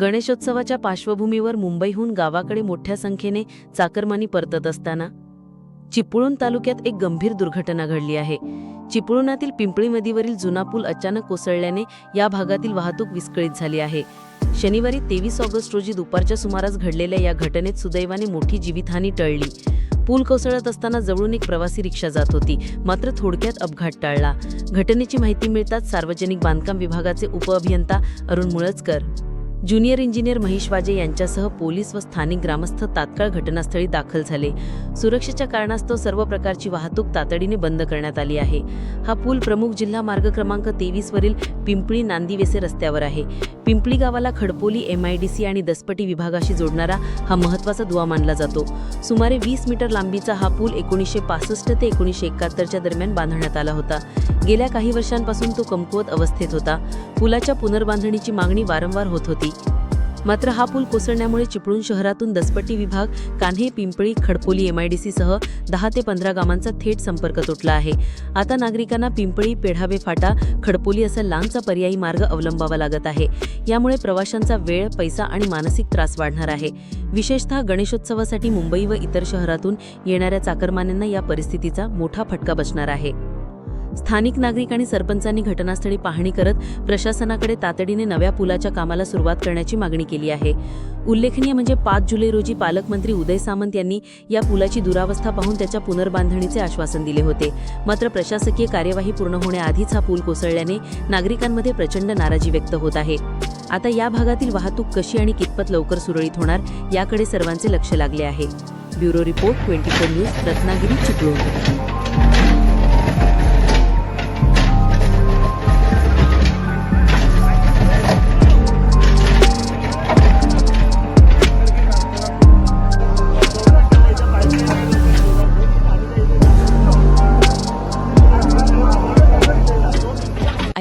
गणेशोत्सवाच्या पार्श्वभूमीवर मुंबईहून गावाकडे मोठ्या संख्येने चाकरमानी परतत असताना चिपळूण तालुक्यात एक गंभीर दुर्घटना घडली आहे. चिपळूणातील पिंपळी नदीवरील जुना पूल अचानक कोसळल्याने या भागातील वाहतूक विस्कळीत झाली आहे. शनिवारी तेवीस ऑगस्ट रोजी दुपारच्या सुमारास घडलेल्या या घटनेत सुदैवाने मोठी जीवितहानी टळली. पूल कोसळत असताना जवळून एक प्रवासी रिक्षा जात होती. मात्र थोडक्यात अपघात टाळला. घटनेची माहिती मिळताच सार्वजनिक बांधकाम विभागाचे उपअभियंता अरुण मुळजकर ज्युनियर इंजिनियर महेश वाजे यांच्यासह पोलीस व स्थानिक ग्रामस्थ तात्काळ घटनास्थळी दाखल झाले. सुरक्षेच्या कारणास्तव सर्व प्रकारची वाहतूक तातडीने बंद करण्यात आली आहे. हा पूल प्रमुख जिल्हा मार्ग क्रमांक तेवीस वरील पिंपळी नांदिवेसे रस्त्यावर आहे. पिंपळी गावाला खडपोली एमआयडीसी आणि दसपटी विभागाशी जोडणारा हा महत्त्वाचा दुवा मानला जातो. सुमारे वीस मीटर लांबीचा हा पूल एकोणीसशे पासष्ट ते एकोणीसशे एकाहत्तरच्या दरम्यान बांधण्यात आला होता. गेल्या काही वर्षांपासून तो कमकुवत अवस्थेत होता. पुलाच्या पुनर्बांधणीची मागणी वारंवार होत होती. मात्र हा पूल कोसळण्यामुळे चिपळूण शहरातून दसपट्टी विभाग कान्हे पिंपळी खडपोली एमआयडीसीसह दहा ते पंधरा गावांचा थेट संपर्क तुटला आहे. आता नागरिकांना पिंपळी पेढावे फाटा खडपोली असा लांबचा पर्यायी मार्ग अवलंबावा लागत आहे. यामुळे प्रवाशांचा वेळ पैसा आणि मानसिक त्रास वाढणार आहे. विशेषतः गणेशोत्सवासाठी मुंबई व इतर शहरातून येणाऱ्या चाकरमान्यांना या परिस्थितीचा मोठा फटका बसणार आहे. स्थानिक नागरिक आणि सरपंचांनी घटनास्थळी पाहणी करत प्रशासनाकडे तातडीने नव्या पुलाच्या कामाला सुरुवात करण्याची मागणी केली आहे. उल्लेखनीय म्हणजे पाच जुलै रोजी पालकमंत्री उदय सामंत यांनी या पुलाची दुरावस्था पाहून त्याच्या पुनर्बांधणीचे आश्वासन दिले होते. मात्र प्रशासकीय कार्यवाही पूर्ण होण्याआधीच हा पूल कोसळल्याने नागरिकांमध्ये प्रचंड नाराजी व्यक्त होत आहे. आता या भागातील वाहतूक कशी आणि कितपत लवकर सुरळीत होणार याकडे सर्वांचे लक्ष लागले आहे. Bureau report twenty four news Ratnagiri Chiplun.